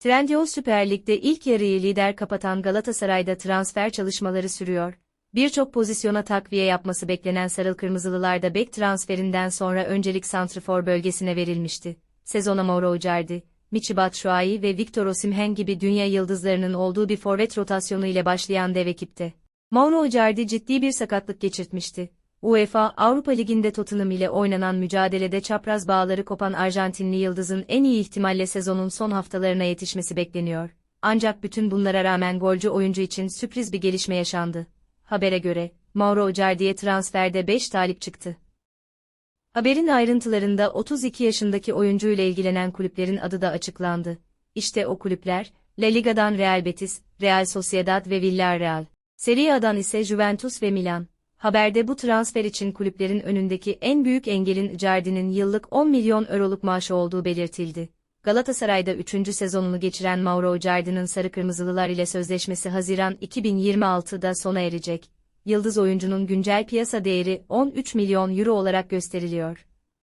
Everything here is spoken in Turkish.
Trendyol Süper Lig'de ilk yarıyı lider kapatan Galatasaray'da transfer çalışmaları sürüyor. Birçok pozisyona takviye yapması beklenen Sarıl Kırmızılılarda bek transferinden sonra öncelik santrfor bölgesine verilmişti. Sezona Mauro Icardi, Michy Batshuayi ve Victor Osimhen gibi dünya yıldızlarının olduğu bir forvet rotasyonu ile başlayan dev ekipte. Mauro Icardi ciddi bir sakatlık geçirtmişti. UEFA Avrupa Ligi'nde Tottenham ile oynanan mücadelede çapraz bağları kopan Arjantinli yıldızın en iyi ihtimalle sezonun son haftalarına yetişmesi bekleniyor. Ancak bütün bunlara rağmen golcü oyuncu için sürpriz bir gelişme yaşandı. Habere göre, Mauro Icardi'ye transferde 5 talip çıktı. Haberin ayrıntılarında 32 yaşındaki oyuncuyla ilgilenen kulüplerin adı da açıklandı. İşte o kulüpler, La Liga'dan Real Betis, Real Sociedad ve Villarreal. Serie A'dan ise Juventus ve Milan. Haberde bu transfer için kulüplerin önündeki en büyük engelin Icardi'nin yıllık 10 milyon euroluk maaşı olduğu belirtildi. Galatasaray'da 3. sezonunu geçiren Mauro Icardi'nin sarı kırmızılılar ile sözleşmesi Haziran 2026'da sona erecek. Yıldız oyuncunun güncel piyasa değeri 13 milyon euro olarak gösteriliyor.